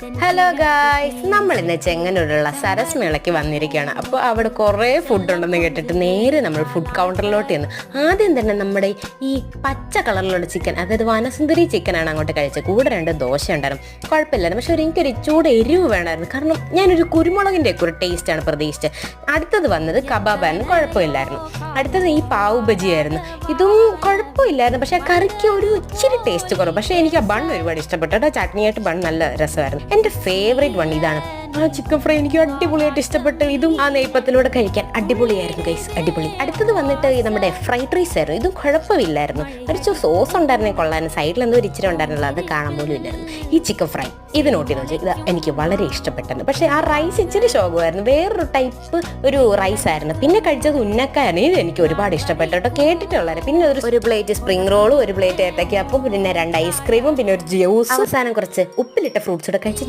Hello guys നമ്മൾ ഇന്ന് ചെങ്ങന്നൂരുള്ള സരസ് മേളയ്ക്ക് വന്നിരിക്കുകയാണ്. അപ്പോൾ അവിടെ കുറേ ഫുഡ് ഉണ്ടെന്ന് കേട്ടിട്ട് നേരെ നമ്മൾ ഫുഡ് കൗണ്ടറിലോട്ട് ചെന്ന്. ആദ്യം തന്നെ നമ്മുടെ ഈ പച്ച കളറിലുള്ള ചിക്കൻ അതായത് വനസുന്ദരി ചിക്കനാണ് അങ്ങോട്ട് കഴിച്ചത്. കൂടെ രണ്ട് ദോശ ഉണ്ടായിരുന്നു. കുഴപ്പമില്ലായിരുന്നു. പക്ഷേ എനിക്കൊരു ചൂട് എരിവ് വേണമായിരുന്നു. കാരണം ഞാനൊരു കുരുമുളകിന്റെ ഒക്കെ ഒരു ടേസ്റ്റാണ് പ്രതീക്ഷിച്ചത്. അടുത്തത് വന്നത് കബാബായിരുന്നു കുഴപ്പമില്ലായിരുന്നു. അടുത്തത് ഈ പാവ് ബജിയായിരുന്നു ഇതും കുഴപ്പമില്ലായിരുന്നു. പക്ഷേ കറിക്ക് ഒരു ഇച്ചിരി ടേസ്റ്റ് കുറവ്. പക്ഷേ എനിക്ക് ആ ബൺ ഒരുപാട് ഇഷ്ടപ്പെട്ടു. കേട്ടോ ചട്നിയായിട്ട് ബൺ നല്ല രസമായിരുന്നു. എന്റെ ഫേവറേറ്റ് വൺ ഇതാണ്. ആ ചിക്കൻ ഫ്രൈ എനിക്ക് അടിപൊളിയായിട്ട് ഇഷ്ടപ്പെട്ടു. ഇതും ആ നെയ്പ്പത്തിലൂടെ കഴിക്കാൻ അടിപൊളിയായിരുന്നു ഗൈസ് അടിപൊളി. അടുത്തത് വന്നിട്ട് നമ്മുടെ ഫ്രൈഡ് റൈസ് ആയിരുന്നു. ഇതും കുഴപ്പമില്ലായിരുന്നു. ഒരു സോസ് ഉണ്ടായിരുന്നെ കൊള്ളാനും സൈഡിൽ എന്തോ ഒരു ഇച്ചിരി ഉണ്ടായിരുന്നല്ലോ അത് കാണാൻ പോലും ഇല്ലായിരുന്നു. ഈ ചിക്കൻ ഫ്രൈ ഇത് നോട്ടി നോക്കി ഇത് എനിക്ക് വളരെ ഇഷ്ടപ്പെട്ടത് പക്ഷേ ആ റൈസ് ഇച്ചിരി ശോകമായിരുന്നു. വേറൊരു ടൈപ്പ് ഒരു റൈസ് ആയിരുന്നു. പിന്നെ കഴിച്ചത് ഉന്നക്കായിരുന്നു ഇത് എനിക്ക് ഒരുപാട് ഇഷ്ടപ്പെട്ടു കേട്ടോ. കേട്ടിട്ടുള്ളത് പിന്നെ ഒരു ഒരു പ്ലേറ്റ് സ്പ്രിംഗ് റോളും ഒരു പ്ലേറ്റ് ഏത്തയ്ക്കാപ്പും പിന്നെ രണ്ട് ഐസ്ക്രീമും പിന്നെ ഒരു ജ്യൂസ് അവസാനം കുറച്ച് ഉപ്പിലിട്ട ഫ്രൂട്ട്സ് കൂടെ കഴിച്ച്